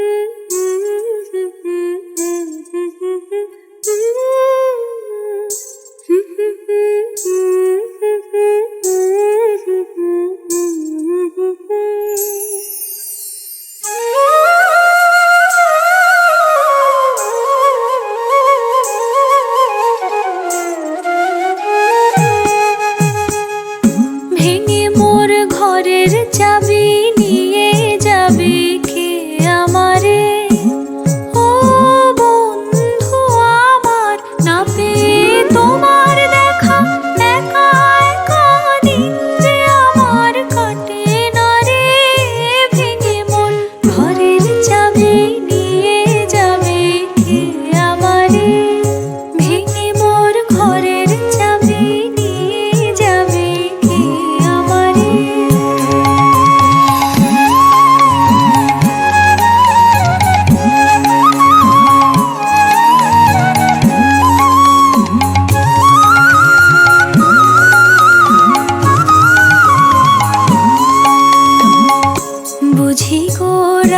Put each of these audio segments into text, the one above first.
Tschüss.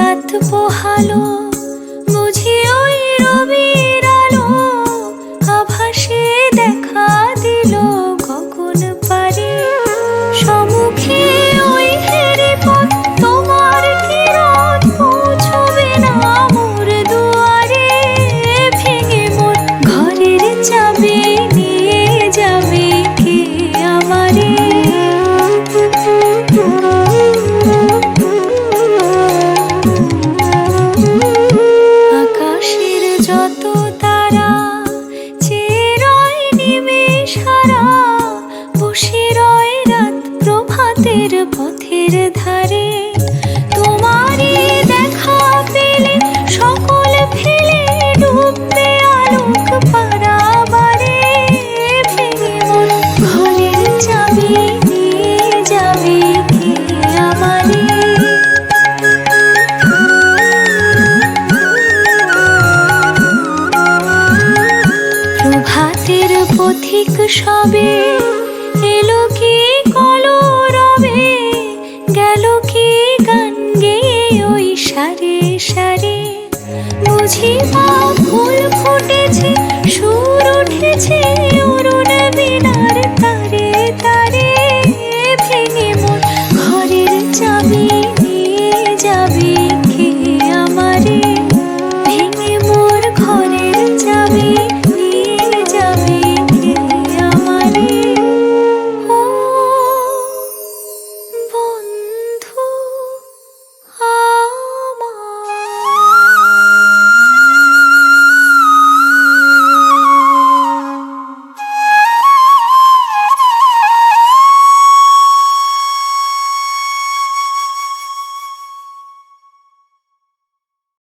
রাত পোহালো। রাতের পথের ধারে তোমারই দেখা পেলে, সকল ফেলে ডুববে আলোক পারাবারে। ভেঙে মন ঘরের চাবি যাবে পথিক সবে এলো কি ফুটেছে ফুল ফুটেছে সুর উঠেছে।